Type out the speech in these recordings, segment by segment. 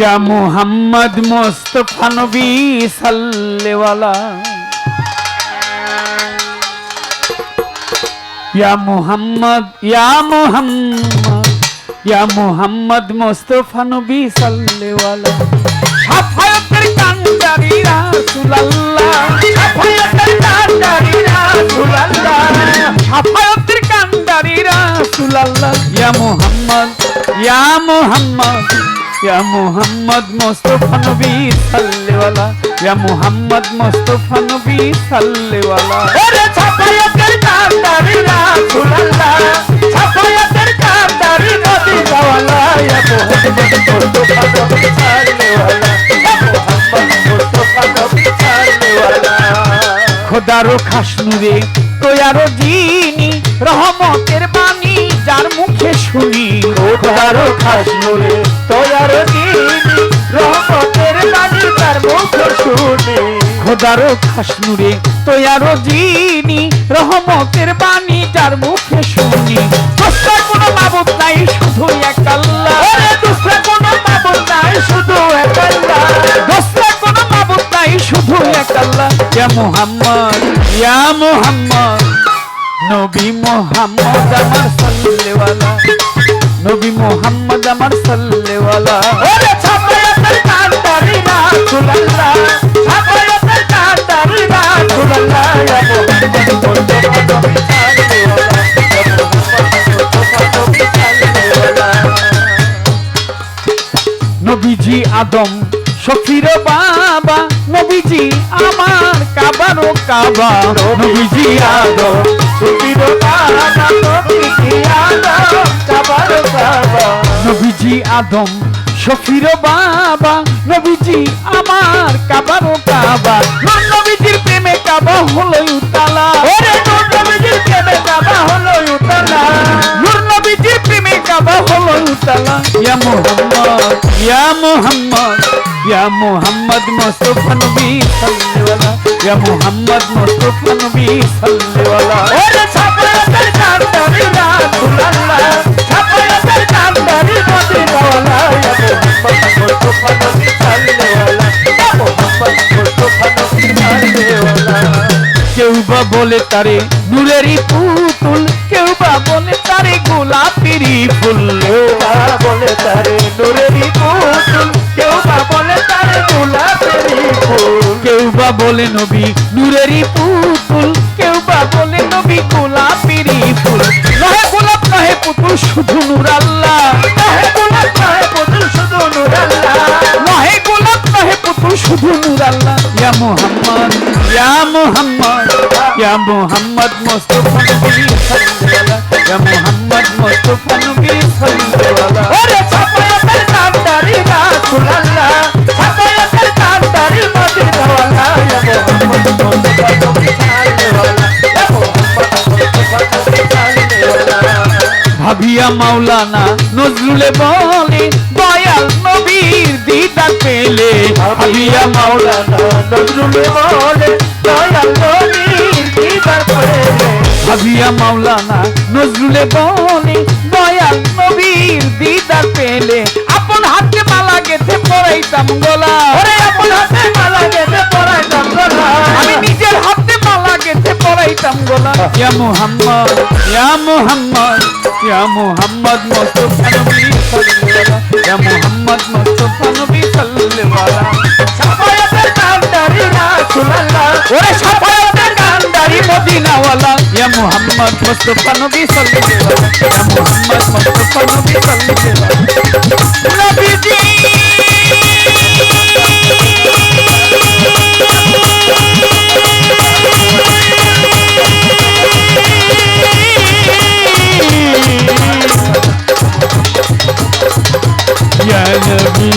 ইয়া মুহাম্মদ মুস্তফা নবী সাল্লেওয়ালা। ইয়া মুহাম্মদ ইয়া মুহাম্মদ ইয়া মুহাম্মদ মুস্তফা নবী সাল্লেওয়ালা। সাফায়াতের কান্ডারি রাসূলুল্লাহ সাফায়াতের কান্ডারি রাসূলুল্লাহ সাফায়াতের কান্ডারি রাসূলুল্লাহ ইয়া মুহাম্মদ ইয়া মুহাম্মদ। ইয়া মুহাম্মদ মুস্তফা নবী সাল্লেওয়ালা ইয়া মুহাম্মদ মুস্তফা নবী সাল্লেওয়ালা। ওরে ছাপায়াতের কান্দারি রাসূলুল্লাহ ছাপায়াতের কান্দারি নবী জাওয়ালা ইয়া মুহাম্মদ মুস্তাফা নবী সাল্লাল্লাহু ইয়া মুহাম্মদ মুস্তাফা নবী সাল্লাল্লাহু খোদারো খাসনুরে তোয়ারো জিনি রহমতের বাণী যার মুখে শুনি খাসনুরে তোয়ার দিনি রহমতের বাণী তার মুখ শুনি। খোদারো খাসনুরে তোয়ারো জিনি রহমতের বাণী যার মুখে শুনি। দোসরা কোনো মাবুদ নাই শুধু এক আল্লাহ দুসরা কোনো মাবুদ নাই শুধু এক আল্লাহ দোসরা কোনো মাবুদ নাই শুধু এক আল্লাহ ইয়া মুহাম্মদ ইয়া মুহাম্মদ নবী মুহাম্মদ আমার সাল্লেওয়ালা নবী মুহাম্মদ আমার সাল্লেওয়ালা ওরে ছাপায়াতের কান্দারি রাসূলুল্লাহ ছাপায়াতের কান্দারি রাসূলুল্লাহ ইয়া মুহাম্মদ মুহাম্মদ নবী সাল্লাল্লাহু নবীজি আদম শফির বাবা, নবীজি আমার। কাবারো কাবা নবীজি আদম সুবিরো কাবা নবী আদম কাবার কাবা নবীজি আদম। শফির বাবা নবীজি আমার কাবারো কাবা। নবীজির প্রেমে কাবা হলো উতালা। ওরে নবীজির প্রেমে কাবা হলো উতলা। নূর নবীজির প্রেমে কাবা হলো উতালা। ইয়া মুহাম্মদ ইয়া মুহাম্মদ। মুহাম্মদ মুস্তাফা নবী সাল্লাল্লাহু ইয়া মুহাম্মদ মুস্তাফা নবী সাল্লাল্লাহু ওরে ছাপায়াতের কান্দারি রাসূলুল্লাহ ছাপায়াতের কান্দারি নবী জাওয়ালা ইয়া মুহাম্মদ নবী ইয়া মুহাম্মদ নবী কেউ বা বলে তারে নূরেরই পুতুল, কেউ বা বলে তারে গোলাপিরি ফুল। কেউ বা বলে তারে নূরেরই পুতুল কেউ বা বলে নবী, নূরেরই পুতুল। কেউ বা বলে নবী গোলাপিরি ফুল। নহে গোলাপ, নহে পুতুল, শুধু নূর আল্লাহ। নহে গোলাপ, নহে পুতুল, শুধু নূর আল্লাহ। নহে গোলাপ, নহে পুতুল, শুধু নূর আল্লাহ। ইয়া মুহাম্মদ ইয়া মুহাম্মদ ইয়া মুহাম্মদ মুস্তাফা নবী সাল্লাল্লাহু ইয়া মুহাম্মদ মুস্তাফা নবী সাল্লাল্লাহু ওরে ছাপায়াতের মাওলানা নজরুলে বলে দয়াল নবীর দিদার পেলে। ভাবিয়া মাওলানা নজরুলে বলে দয়াল নবীর দিদার পেলে। ভাবিয়া মাওলানা নজরুলে বলে দয়াল নবীর দিদার পেলে। আপন হাতে মালা গেথে পরাইতাম গোলা। ওরে আপন হাতে মালা গেতে পরাইতাম গলা। আমি নিজের হাতে মালা গেথে পরাইতাম গোলা। ইয়া মুহাম্মদ ইয়া মুহাম্মদ। ইয়া মুহাম্মদ মুস্তাফা নবী সাল্লাল্লাহু। ইয়া মুহাম্মদ মুস্তাফা নবী সাল্লাল্লাহু। ছাপায়াতের কান্দারি রাসূলুল্লাহ ওরে সাফায়াতের কান্দারি মদিনাওয়ালা। ইয়া মুহাম্মদ মুস্তাফা নবী সাল্লাল্লাহু। ইয়া মুহাম্মদ মুস্তাফা নবী সাল্লাল্লাহু। নবীজি ইয়া নবী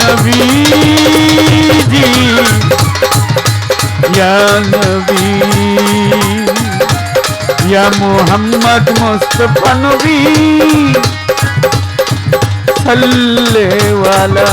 নবীজি ইয়া নবী ইয়া মুহাম্মদ মুস্তাফা নবী সাল্লে ওয়ালা